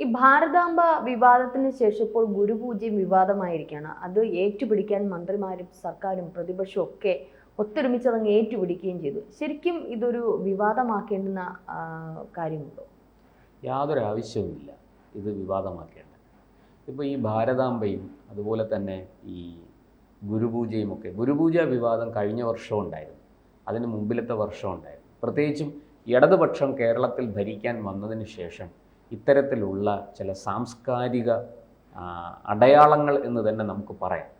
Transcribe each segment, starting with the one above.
ഈ ഭാരതാംബ വിവാദത്തിന് ശേഷം ഇപ്പോൾ ഗുരുപൂജയും വിവാദമായിരിക്കുകയാണ്. അത് ഏറ്റുപിടിക്കാൻ മന്ത്രിമാരും സർക്കാരും പ്രതിപക്ഷവും ഒക്കെ ഒത്തൊരുമിച്ച് അതങ്ങ് ഏറ്റുപിടിക്കുകയും ചെയ്തു. ശരിക്കും ഇതൊരു വിവാദമാക്കേണ്ടുന്ന കാര്യമുണ്ടോ? യാതൊരു ആവശ്യവുമില്ല. ഇത് വിവാദമാക്കേണ്ട. ഇപ്പോൾ ഈ ഭാരതാംബയും അതുപോലെ തന്നെ ഈ ഗുരുപൂജയും ഒക്കെ ഗുരുപൂജ വിവാദം കഴിഞ്ഞ വർഷവും ഉണ്ടായിരുന്നു. അതിന് മുമ്പിലത്തെ വർഷം ഉണ്ടായിരുന്നു. പ്രത്യേകിച്ചും ഇടതുപക്ഷം കേരളത്തിൽ ഭരിക്കാൻ വന്നതിന് ശേഷം ഇത്തരത്തിലുള്ള ചില സാംസ്കാരിക അടയാളങ്ങൾ എന്ന് തന്നെ നമുക്ക് പറയാം.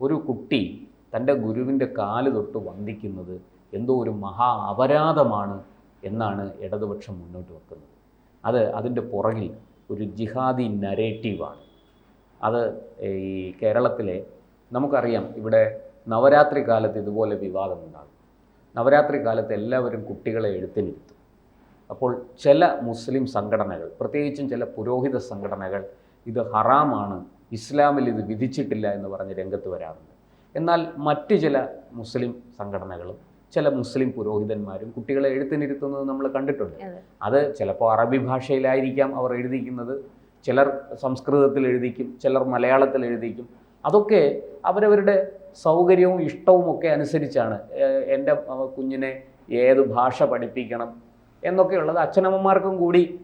ഒരു കുട്ടി തന്റെ ഗുരുവിന്റെ കാൽ തൊട്ട് വന്ദിക്കുന്നത് എന്തോ ഒരു മഹാ അപരാധമാണ് എന്നാണ് ഇടതുപക്ഷം മുന്നോട്ട് വെക്കുന്നത്. അത് അതിന്റെ പുറകിൽ ഒരു ജിഹാദി നരേറ്റീവാണ്. അത് ഈ കേരളത്തിലെ നമുക്കറിയാം ഇവിടെ നവരാത്രി കാലത്ത് ഇതുപോലെ വിവാദമുണ്ടാകും. നവരാത്രി കാലത്ത് എല്ലാവരും കുട്ടികളെ എഴുത്തിനിരുത്തും അപ്പോൾ ചില മുസ്ലിം സംഘടനകൾ പ്രത്യേകിച്ചും ചില പുരോഹിത സംഘടനകൾ ഇത് ഹറാമാണ് ഇസ്ലാമിൽ ഇത് വിധിച്ചിട്ടില്ല എന്ന് പറഞ്ഞ് രംഗത്ത് വരാറുണ്ട്. എന്നാൽ മറ്റ് ചില മുസ്ലിം സംഘടനകളും ചില മുസ്ലിം പുരോഹിതന്മാരും കുട്ടികളെ എഴുത്തിനിരുത്തുന്നത് നമ്മൾ കണ്ടിട്ടുണ്ട്. അത്. ചിലപ്പോൾ അറബി ഭാഷയിലായിരിക്കാം അവർ എഴുതിക്കുന്നത് ചിലർ സംസ്കൃതത്തിൽ എഴുതിക്കും ചിലർ മലയാളത്തിൽ എഴുതിക്കും അതൊക്കെ അവരവരുടെ സൗകര്യവും ഇഷ്ടവും ഒക്കെ അനുസരിച്ചാണ് എന്റെ കുഞ്ഞിനെ ഏത് ഭാഷ പഠിപ്പിക്കണം എന്നൊക്കെയുള്ളത് അച്ഛനമ്മമാർക്കും കൂടി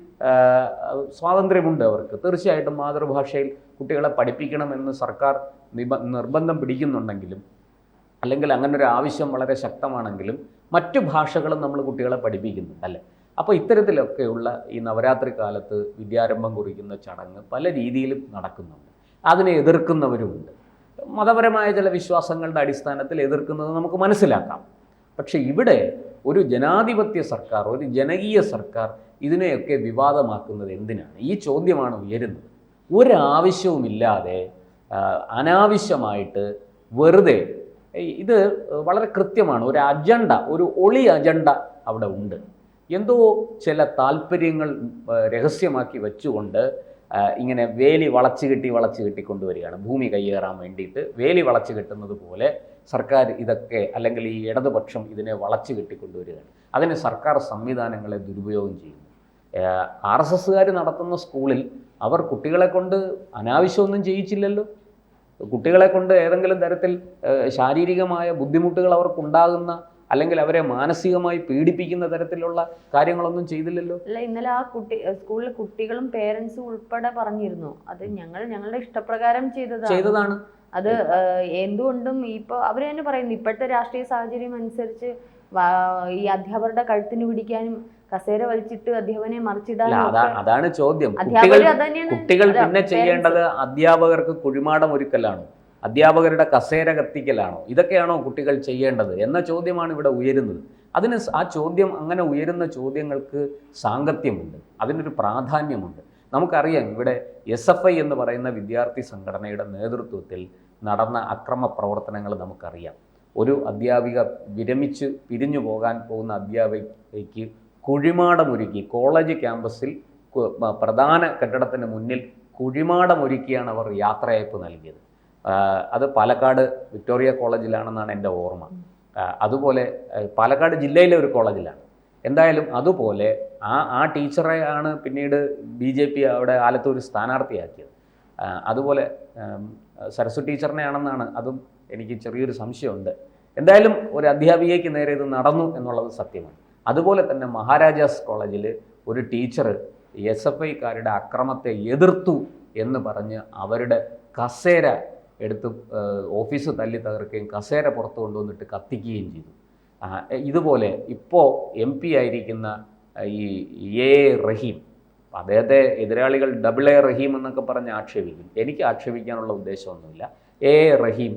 സ്വാതന്ത്ര്യമുണ്ട് അവർക്ക്. തീർച്ചയായിട്ടും മാതൃഭാഷയിൽ കുട്ടികളെ പഠിപ്പിക്കണമെന്ന് സർക്കാർ നിർബന്ധം പിടിക്കുന്നുണ്ടെങ്കിലും അല്ലെങ്കിൽ അങ്ങനെ ഒരു ആവശ്യം വളരെ ശക്തമാണെങ്കിലും മറ്റു ഭാഷകളും നമ്മൾ കുട്ടികളെ പഠിപ്പിക്കുന്നുണ്ട് അല്ലേ? അപ്പോൾ ഇത്തരത്തിലൊക്കെയുള്ള ഈ നവരാത്രി കാലത്ത് വിദ്യാരംഭം കുറിക്കുന്ന ചടങ്ങ് പല രീതിയിലും നടക്കുന്നുണ്ട്. അതിനെ എതിർക്കുന്നവരുമുണ്ട്. മതപരമായ ചില വിശ്വാസങ്ങളുടെ അടിസ്ഥാനത്തിൽ എതിർക്കുന്നത് നമുക്ക് മനസ്സിലാക്കാം. പക്ഷേ ഇവിടെ ഒരു ജനാധിപത്യ സർക്കാർ ഒരു ജനകീയ സർക്കാർ ഇതിനെയൊക്കെ വിവാദമാക്കുന്നത് എന്തിനാണ്? ഈ ചോദ്യമാണ് ഉയരുന്നത്. ഒരാവശ്യവുമില്ലാതെ അനാവശ്യമായിട്ട് വെറുതെ ഇത് വളരെ കൃത്യമാണ്. ഒരു അജണ്ട ഒരു ഒളി അജണ്ട അവിടെ ഉണ്ട്. എന്തോ ചില താല്പര്യങ്ങൾ രഹസ്യമാക്കി വെച്ചുകൊണ്ട് ഇങ്ങനെ വേലി വളച്ചു കെട്ടി വളച്ചു കെട്ടി കൊണ്ടുവരികയാണ്. ഭൂമി കയ്യേറാൻ വേണ്ടിയിട്ട് വേലി വളച്ചു കെട്ടുന്നത് പോലെ സർക്കാർ ഇതൊക്കെ അല്ലെങ്കിൽ ഈ ഇടതുപക്ഷം ഇതിനെ വളച്ചു കെട്ടിക്കൊണ്ടുവരികയാണ് അതിന് സർക്കാർ സംവിധാനങ്ങളെ ദുരുപയോഗം ചെയ്യുന്നു. ആർ എസ് എസ്സുകാർ നടത്തുന്ന സ്കൂളിൽ അവർ കുട്ടികളെ കൊണ്ട് അനാവശ്യമൊന്നും ചെയ്യിച്ചില്ലല്ലോ. കുട്ടികളെ കൊണ്ട് ഏതെങ്കിലും തരത്തിൽ ശാരീരികമായ ബുദ്ധിമുട്ടുകൾ അവർക്കുണ്ടാകുന്ന അല്ലെങ്കിൽ അവരെ മാനസികമായി പീഡിപ്പിക്കുന്ന തരത്തിലുള്ള കാര്യങ്ങളൊന്നും ചെയ്തില്ലല്ലോ? അല്ല ഇന്നലെ ആ കുട്ടി സ്കൂളിലെ കുട്ടികളും പേരൻസും ഉൾപ്പെടെ പറഞ്ഞിരുന്നു. അത് ഞങ്ങൾ ഞങ്ങളുടെ ഇഷ്ടപ്രകാരം ചെയ്തതാണ്. ചെയ്തതാണ്. അത് എന്തുകൊണ്ടും ഇപ്പൊ അവർ തന്നെ പറയുന്നു ഇപ്പോഴത്തെ രാഷ്ട്രീയ സാഹചര്യം അനുസരിച്ച് ഈ അധ്യാപകരുടെ കഴുത്തിന് പിടിക്കാനും കസേര വലിച്ചിട്ട് അധ്യാപനെ മറിച്ചിടാൻ മറിച്ചിടാനും അതാണ് ചോദ്യം. കുട്ടികൾ പിന്നെ ചെയ്യേണ്ടത് അധ്യാപകർക്ക് കുഴിമാടം ഒരുക്കലാണോ. അധ്യാപകരുടെ കസേര കത്തിക്കലാണോ? ഇതൊക്കെയാണോ കുട്ടികൾ ചെയ്യേണ്ടത് എന്ന ചോദ്യമാണ് ഇവിടെ ഉയരുന്നത്. അതിന് ആ ചോദ്യം അങ്ങനെ ഉയരുന്ന ചോദ്യങ്ങൾക്ക് സാങ്കത്യമുണ്ട്. അതിനൊരു പ്രാധാന്യമുണ്ട്. നമുക്കറിയാം ഇവിടെ എസ് എഫ് ഐ എന്ന് പറയുന്ന വിദ്യാർത്ഥി സംഘടനയുടെ നേതൃത്വത്തിൽ നടന്ന അക്രമ പ്രവർത്തനങ്ങൾ നമുക്കറിയാം. ഒരു അധ്യാപിക വിരമിച്ച് പിരിഞ്ഞു പോകാൻ പോകുന്ന അധ്യാപികയ്ക്ക് കുഴിമാടമൊരുക്കി കോളേജ് ക്യാമ്പസിൽ പ്രധാന കെട്ടിടത്തിന് മുന്നിൽ കുഴിമാടമൊരുക്കിയാണ് അവർ യാത്രയയപ്പ് നൽകിയത്. അത് പാലക്കാട് വിക്ടോറിയ കോളേജിലാണെന്നാണ് എന്റെ ഓർമ്മ. അതുപോലെ പാലക്കാട് ജില്ലയിലെ ഒരു കോളേജിലാണ്. എന്തായാലും അതുപോലെ ആ ആ ടീച്ചറെ ആണ് പിന്നീട് ബി ജെ പി അവിടെ ആലത്തൂർ സ്ഥാനാർത്ഥിയാക്കിയത്. അതുപോലെ സരസ്വ ടീച്ചറിനെ ആണെന്നാണ് അതും എനിക്ക് ചെറിയൊരു സംശയമുണ്ട്. എന്തായാലും ഒരു അധ്യാപികയ്ക്ക് നേരെ ഇത് നടന്നു എന്നുള്ളത് സത്യമാണ്. അതുപോലെ തന്നെ മഹാരാജാസ് കോളേജിൽ ഒരു ടീച്ചർ എസ് എഫ് ഐക്കാരുടെ അക്രമത്തെ എതിർത്തു എന്ന് പറഞ്ഞ് അവരുടെ കസേര എടുത്ത് ഓഫീസ് തല്ലി തകർക്കുകയും കസേര പുറത്ത് കൊണ്ടുവന്നിട്ട് കത്തിക്കുകയും ചെയ്തു. ഇതുപോലെ ഇപ്പോൾ എം പി ആയിരിക്കുന്ന ഈ എ റഹീം അദ്ദേഹത്തെ എതിരാളികൾ ഡബിൾ എ റഹീം എന്നൊക്കെ പറഞ്ഞ് ആക്ഷേപിക്കും. എനിക്ക് ആക്ഷേപിക്കാനുള്ള ഉദ്ദേശമൊന്നുമില്ല. എ റഹീം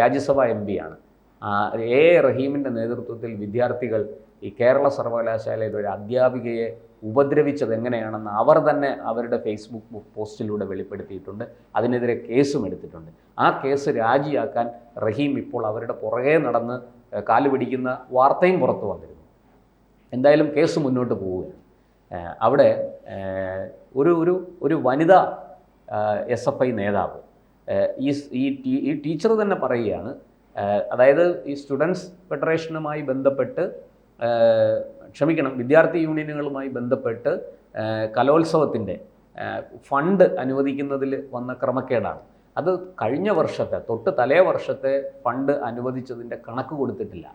രാജ്യസഭാ എം പിയാണ് എ റഹീമിന്റെ നേതൃത്വത്തിൽ വിദ്യാർത്ഥികൾ ഈ കേരള സർവകലാശാലയിലെ ഒരു അധ്യാപികയെ ഉപദ്രവിച്ചത് എങ്ങനെയാണെന്ന് അവർ തന്നെ അവരുടെ ഫേസ്ബുക്ക് പോസ്റ്റിലൂടെ വെളിപ്പെടുത്തിയിട്ടുണ്ട്. അതിനെതിരെ കേസും എടുത്തിട്ടുണ്ട്. ആ കേസ് രാജിയാക്കാൻ റഹീം ഇപ്പോൾ അവരുടെ പുറകെ നടന്ന് കാൽ പിടിക്കുന്ന വാർത്തയും പുറത്തു വന്നിരുന്നു. എന്തായാലും കേസ് മുന്നോട്ട് പോവുകയാണ്. അവിടെ ഒരു ഒരു ഒരു വനിതാ എസ് എഫ് ഐ നേതാവ് ഈ ഈ ടീച്ചർ തന്നെ പറയുകയാണ് അതായത് ഈ സ്റ്റുഡൻസ് ഫെഡറേഷനുമായി ബന്ധപ്പെട്ട് ക്ഷമിക്കണം വിദ്യാർത്ഥി യൂണിയനുകളുമായി ബന്ധപ്പെട്ട് കലോത്സവത്തിന്റെ ഫണ്ട് അനുവദിക്കുന്നതിൽ വന്ന ക്രമക്കേടാണ്. അത് കഴിഞ്ഞ വർഷത്തെ തൊട്ട് തലേ വർഷത്തെ ഫണ്ട് അനുവദിച്ചതിന്റെ കണക്ക് കൊടുത്തിട്ടില്ല.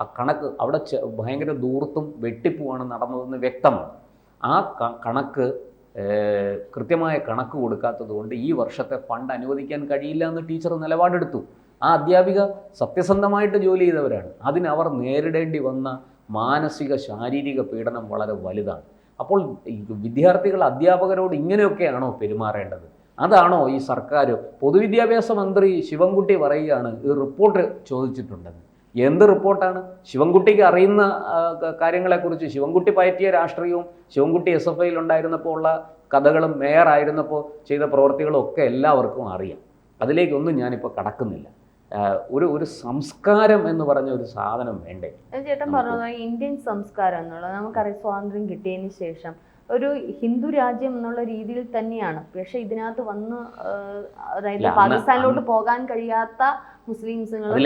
ആ കണക്ക് അവിടെ ഭയങ്കര ദൂർത്തും വെട്ടിപ്പുമാണ് നടന്നതെന്ന് വ്യക്തമാണ്. ആ കണക്ക് കൃത്യമായ കണക്ക് കൊടുക്കാത്തത് കൊണ്ട് ഈ വർഷത്തെ ഫണ്ട് അനുവദിക്കാൻ കഴിയില്ല എന്ന് ടീച്ചർ നിലപാടെടുത്തു. ആ അധ്യാപിക സത്യസന്ധമായിട്ട് ജോലി ചെയ്തവരാണ്. അതിനവർ നേരിടേണ്ടി വന്ന മാനസിക ശാരീരിക പീഡനം വളരെ വലുതാണ്. അപ്പോൾ വിദ്യാർത്ഥികൾ അധ്യാപകരോട് ഇങ്ങനെയൊക്കെയാണോ പെരുമാറേണ്ടത്? അതാണോ ഈ സർക്കാർ പൊതുവിദ്യാഭ്യാസ മന്ത്രി ശിവൻകുട്ടി പറയുകയാണ് ഈ റിപ്പോർട്ട് ചോദിച്ചിട്ടുണ്ടെന്ന്. എന്ത് റിപ്പോർട്ടാണ്? ശിവൻകുട്ടിക്ക് അറിയുന്ന കാര്യങ്ങളെക്കുറിച്ച് ശിവൻകുട്ടി പയറ്റിയ രാഷ്ട്രീയവും ശിവൻകുട്ടി എസ് എഫ് ഐയിൽ ഉണ്ടായിരുന്നപ്പോൾ ഉള്ള കഥകളും മേയർ ആയിരുന്നപ്പോൾ ചെയ്ത പ്രവൃത്തികളും ഒക്കെ എല്ലാവർക്കും അറിയാം. അതിലേക്കൊന്നും ഞാനിപ്പോൾ കടക്കുന്നില്ല. ഒരു ഒരു സംസ്കാരം എന്ന് പറഞ്ഞ ഒരു സാധനം വേണ്ടേ? ചേട്ടൻ പറഞ്ഞു ഇന്ത്യൻ സംസ്കാരം എന്നുള്ളത് നമുക്കറിയാം സ്വാതന്ത്ര്യം കിട്ടിയതിന് ശേഷം. ഒരു ഹിന്ദു രാജ്യം എന്നുള്ള രീതിയിൽ തന്നെയാണ്. പക്ഷെ ഇതിനകത്ത് വന്ന് അതായത് പാകിസ്ഥാനിലോട്ട് പോകാൻ കഴിയാത്ത മുസ്ലിംസുകളും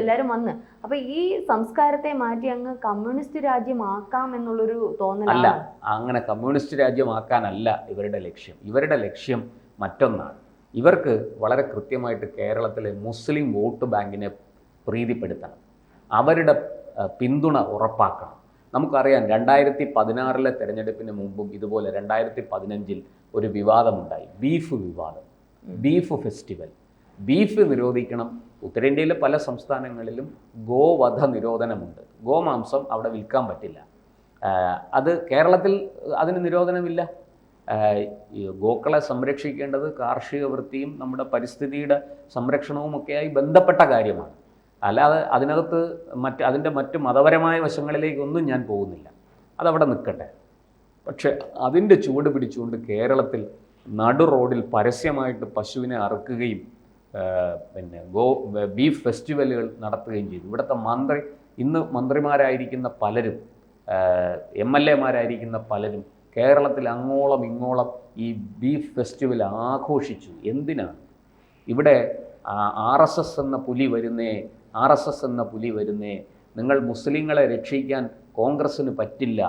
എല്ലാവരും വന്ന്. അപ്പൊ ഈ സംസ്കാരത്തെ മാറ്റി അങ്ങ് കമ്മ്യൂണിസ്റ്റ് രാജ്യമാക്കാം എന്നുള്ളൊരു തോന്നലല്ല അങ്ങനെ കമ്മ്യൂണിസ്റ്റ് രാജ്യമാക്കാനല്ല ഇവരുടെ ലക്ഷ്യം. ഇവരുടെ ലക്ഷ്യം മറ്റൊന്നാണ്. ഇവർക്ക് വളരെ കൃത്യമായിട്ട് കേരളത്തിലെ മുസ്ലിം വോട്ട് ബാങ്കിനെ പ്രീതിപ്പെടുത്തണം. അവരുടെ പിന്തുണ ഉറപ്പാക്കണം. നമുക്കറിയാം രണ്ടായിരത്തി പതിനാറിലെ തെരഞ്ഞെടുപ്പിന് മുമ്പും ഇതുപോലെ രണ്ടായിരത്തി പതിനഞ്ചിൽ ഒരു വിവാദമുണ്ടായി. ബീഫ് വിവാദം. Beef festival. ബീഫ് നിരോധിക്കണം. ഉത്തരേന്ത്യയിലെ പല സംസ്ഥാനങ്ങളിലും ഗോവധ നിരോധനമുണ്ട്. ഗോമാംസം അവിടെ വിൽക്കാൻ പറ്റില്ല. അത് കേരളത്തിൽ അതിന് നിരോധനമില്ല? ഗോക്കളെ സംരക്ഷിക്കേണ്ടത് കാർഷിക വൃത്തിയും നമ്മുടെ പരിസ്ഥിതിയുടെ സംരക്ഷണവും ഒക്കെയായി ബന്ധപ്പെട്ട കാര്യമാണ്. അല്ലാതെ അതിനകത്ത് മറ്റ് അതിന്റെ മറ്റ് മതപരമായ വശങ്ങളിലേക്കൊന്നും ഞാൻ പോകുന്നില്ല. അതവിടെ നിൽക്കട്ടെ. പക്ഷെ അതിന്റെ ചുവട് പിടിച്ചുകൊണ്ട് കേരളത്തിൽ നടു റോഡിൽ പരസ്യമായിട്ട് പശുവിനെ അറുക്കുകയും പിന്നെ ഗോ ബീഫ് ഫെസ്റ്റിവലുകൾ നടത്തുകയും ചെയ്തു. ഇവിടുത്തെ മന്ത്രി ഇന്ന് മന്ത്രിമാരായിരിക്കുന്ന പലരും എം എൽ എമാരായിരിക്കുന്ന പലരും കേരളത്തിൽ അങ്ങോളം ഇങ്ങോളം ഈ ബീഫ് ഫെസ്റ്റിവൽ ആഘോഷിച്ചു. എന്തിനാണ് ഇവിടെ ആർ എസ് എസ് എന്ന പുലി വരുന്നേ ആർ എസ് എസ് എന്ന പുലി വരുന്നേ നിങ്ങൾ മുസ്ലിങ്ങളെ രക്ഷിക്കാൻ കോൺഗ്രസ്സിന് പറ്റില്ല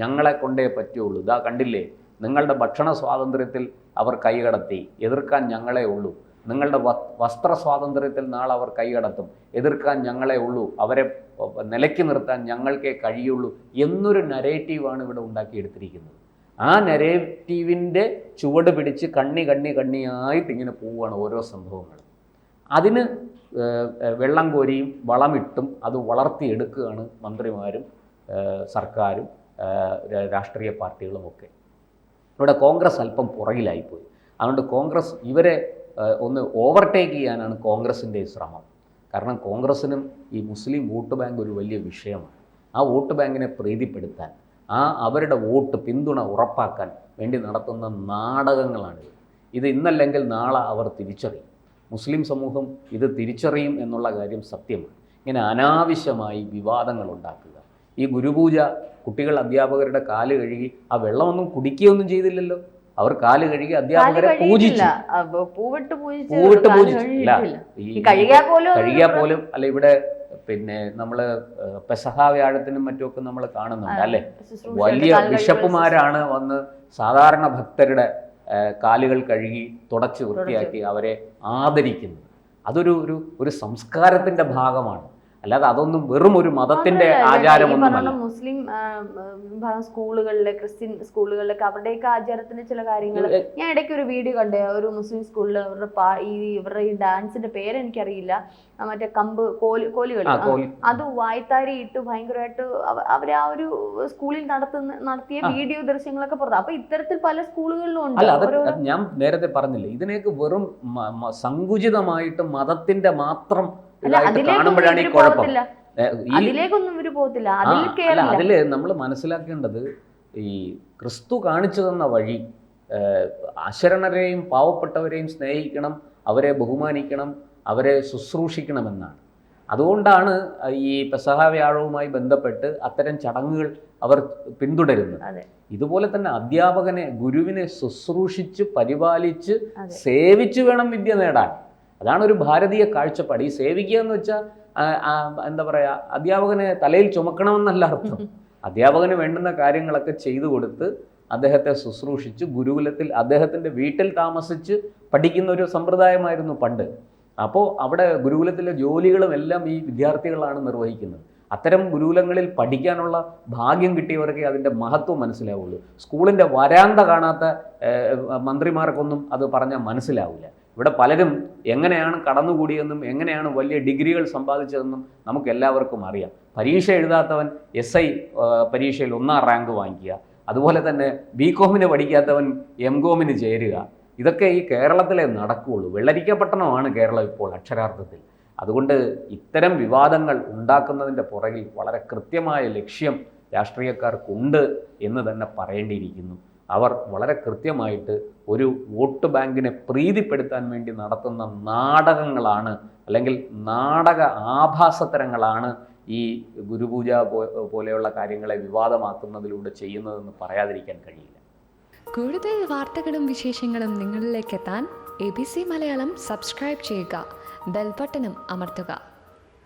ഞങ്ങളെ കൊണ്ടേ പറ്റുള്ളൂ. ഇതാ കണ്ടില്ലേ? നിങ്ങളുടെ ഭക്ഷണ സ്വാതന്ത്ര്യത്തിൽ അവർ കൈകടത്തി എതിർക്കാൻ ഞങ്ങളെ ഉള്ളൂ. നിങ്ങളുടെ വസ്ത്ര സ്വാതന്ത്ര്യത്തിൽ നാളെ അവർ കൈകടത്തും എതിർക്കാൻ ഞങ്ങളെ ഉള്ളൂ. അവരെ നിലയ്ക്ക് നിർത്താൻ ഞങ്ങൾക്കേ കഴിയുള്ളൂ എന്നൊരു നരേറ്റീവാണ് ഇവിടെ ഉണ്ടാക്കിയെടുത്തിരിക്കുന്നത്. ആ നരേറ്റീവിന്റെ ചുവട് പിടിച്ച് കണ്ണി കണ്ണി കണ്ണിയായിട്ട് ഇങ്ങനെ പോവുകയാണ് ഓരോ സംഭവങ്ങളും അതിന് വെള്ളം കോരിയും വളമിട്ടും അത് വളർത്തിയെടുക്കുകയാണ് മന്ത്രിമാരും സർക്കാരും രാഷ്ട്രീയ പാർട്ടികളുമൊക്കെ ഇവിടെ കോൺഗ്രസ് അല്പം പുറകിലായിപ്പോയി. അതുകൊണ്ട് കോൺഗ്രസ് ഇവരെ ഒന്ന് ഓവർടേക്ക് ചെയ്യാനാണ് കോൺഗ്രസിന്റെ ശ്രമം. കാരണം കോൺഗ്രസിനും ഈ മുസ്ലിം വോട്ട് ബാങ്ക് ഒരു വലിയ വിഷയമാണ്. ആ വോട്ട് ബാങ്കിനെ പ്രീതിപ്പെടുത്താൻ ആ അവരുടെ വോട്ട് പിന്തുണ ഉറപ്പാക്കാൻ വേണ്ടി നടത്തുന്ന നാടകങ്ങളാണിത്. ഇത് ഇന്നല്ലെങ്കിൽ നാളെ അവർ തിരിച്ചറിയും. മുസ്ലിം സമൂഹം ഇത് തിരിച്ചറിയും എന്നുള്ള കാര്യം സത്യമാണ്. ഇങ്ങനെ അനാവശ്യമായി വിവാദങ്ങൾ ഉണ്ടാക്കുക. ഈ ഗുരുപൂജ കുട്ടികൾ അധ്യാപകരുടെ കാൽ കഴുകി ആ വെള്ളമൊന്നും കുടിക്കുകയൊന്നും ചെയ്തില്ലല്ലോ. അവർ കാൽ കഴുകി അധ്യാപകരെ പൂജിച്ചു. പൂവിട്ട് പൂജിച്ച് കഴുകിയാൽ പോലും അല്ല ഇവിടെ പിന്നെ നമ്മൾ പെസഹ വ്യാഴത്തിനും മറ്റുമൊക്കെ നമ്മൾ കാണുന്നുണ്ട് അല്ലേ? വലിയ ബിഷപ്പുമാരാണ് വന്ന് സാധാരണ ഭക്തരുടെ കാലുകൾ കഴുകി തുടച്ച്. വൃത്തിയാക്കി അവരെ ആദരിക്കുന്നത്. അതൊരു ഒരു ഒരു സംസ്കാരത്തിന്റെ ഭാഗമാണ്. അല്ലാതെ അതൊന്നും വെറും ഒരു മതത്തിന്റെ ആചാരമൊന്നുമല്ല മുസ്ലിം സ്കൂളുകളിലെ ക്രിസ്ത്യൻ സ്കൂളുകളിലൊക്കെ അവരുടെയൊക്കെ ആചാരത്തിന്റെ ചില കാര്യങ്ങൾ. ഞാൻ ഇടയ്ക്ക് ഒരു വീഡിയോ കണ്ടേ ഒരു മുസ്ലിം സ്കൂളിൽ അവരുടെ ഈ ഇവരുടെ ഈ ഡാൻസിന്റെ പേര് എനിക്കറിയില്ല. മറ്റേ കമ്പ് കോലി കോലികൾ അത് വായ്ത്താരി ഇട്ട് ഭയങ്കരമായിട്ട് അവർ ആ ഒരു സ്കൂളിൽ നടത്തുന്ന നടത്തിയ വീഡിയോ ദൃശ്യങ്ങളൊക്കെ പുറത്ത്. അപ്പൊ ഇത്തരത്തിൽ പല സ്കൂളുകളിലും ഉണ്ട്. ഞാൻ നേരത്തെ പറഞ്ഞില്ലേ ഇതിനെയൊക്കെ വെറും സങ്കുചിതമായിട്ട് മതത്തിന്റെ മാത്രം കാണുമ്പോഴാണ് ഈ ഇവർ കുഴപ്പം. പോകത്തില്ല. ഏ, ഈ അതിലേക്കൊന്നും ഇവർ പോകത്തില്ല. അതിൽ അല്ല കേറില്ല അതിൽ നമ്മൾ മനസ്സിലാക്കേണ്ടത് ഈ ക്രിസ്തു കാണിച്ചു തന്ന വഴി അശരണരെയും പാവപ്പെട്ടവരെയും സ്നേഹിക്കണം അവരെ ബഹുമാനിക്കണം അവരെ ശുശ്രൂഷിക്കണമെന്നാണ്. അതുകൊണ്ടാണ് ഈ പെസഹ വ്യാഴവുമായി ബന്ധപ്പെട്ട് അത്തരം ചടങ്ങുകൾ അവർ പിന്തുടരുന്നത്. ഇതുപോലെ തന്നെ അധ്യാപകനെ ഗുരുവിനെ ശുശ്രൂഷിച്ച് പരിപാലിച്ച് സേവിച്ച് വേണം വിദ്യ നേടാൻ. അതാണ് ഒരു ഭാരതീയ കാഴ്ചപ്പാട്. ഈ സേവിക്കുക എന്ന് വെച്ചാൽ എന്താ പറയുക അധ്യാപകനെ തലയിൽ ചുമക്കണമെന്നല്ല അർത്ഥം. അധ്യാപകന് വേണ്ടുന്ന കാര്യങ്ങളൊക്കെ ചെയ്തു കൊടുത്ത് അദ്ദേഹത്തെ ശുശ്രൂഷിച്ച് ഗുരുകുലത്തിൽ അദ്ദേഹത്തിന്റെ വീട്ടിൽ താമസിച്ച് പഠിക്കുന്ന ഒരു സമ്പ്രദായമായിരുന്നു പണ്ട്. അപ്പോൾ അവിടെ ഗുരുകുലത്തിലെ ജോലികളും എല്ലാം ഈ വിദ്യാർത്ഥികളാണ് നിർവഹിക്കുന്നത്. അത്തരം ഗുരുകുലങ്ങളിൽ പഠിക്കാനുള്ള ഭാഗ്യം കിട്ടിയവർക്കേ അതിന്റെ മഹത്വം മനസ്സിലാവുള്ളൂ. സ്കൂളിന്റെ വരാന്ത കാണാത്ത മന്ത്രിമാർക്കൊന്നും അത് പറഞ്ഞാൽ മനസ്സിലാവില്ല ഇവിടെ പലരും എങ്ങനെയാണ് കടന്നുകൂടിയെന്നും എങ്ങനെയാണ് വലിയ ഡിഗ്രികൾ സമ്പാദിച്ചതെന്നും നമുക്ക് എല്ലാവർക്കും അറിയാം. പരീക്ഷ എഴുതാത്തവൻ എസ് ഐ പരീക്ഷയിൽ ഒന്നാം റാങ്ക് വാങ്ങിക്കുക. അതുപോലെ തന്നെ ബി കോമിന് പഠിക്കാത്തവൻ എം കോമിന് ചേരുക. ഇതൊക്കെ ഈ കേരളത്തിലെ നടക്കുകയുള്ളൂ വെള്ളരിക്കപ്പെട്ടണമാണ് കേരളം ഇപ്പോൾ അക്ഷരാർത്ഥത്തിൽ. അതുകൊണ്ട് ഇത്തരം വിവാദങ്ങൾ ഉണ്ടാക്കുന്നതിന്റെ പുറകിൽ വളരെ കൃത്യമായ ലക്ഷ്യം രാഷ്ട്രീയക്കാർക്കുണ്ട് എന്ന് തന്നെ പറയേണ്ടിയിരിക്കുന്നു. അവർ വളരെ കൃത്യമായിട്ട് ഒരു വോട്ട് ബാങ്കിനെ പ്രീതിപ്പെടുത്താൻ വേണ്ടി നടത്തുന്ന നാടകങ്ങളാണ് അല്ലെങ്കിൽ നാടക ആഭാസത്തരങ്ങളാണ് ഈ ഗുരുപൂജ പോലെയുള്ള കാര്യങ്ങളെ വിവാദമാക്കുന്നതിലൂടെ ചെയ്യുന്നതെന്ന് പറയാതിരിക്കാൻ കഴിയില്ല. കൂടുതൽ വാർത്തകളും വിശേഷങ്ങളും നിങ്ങളിലേക്ക് എത്താൻ A B C Malayalam subscribe ചെയ്യുക ബെൽബട്ടനും അമർത്തുക.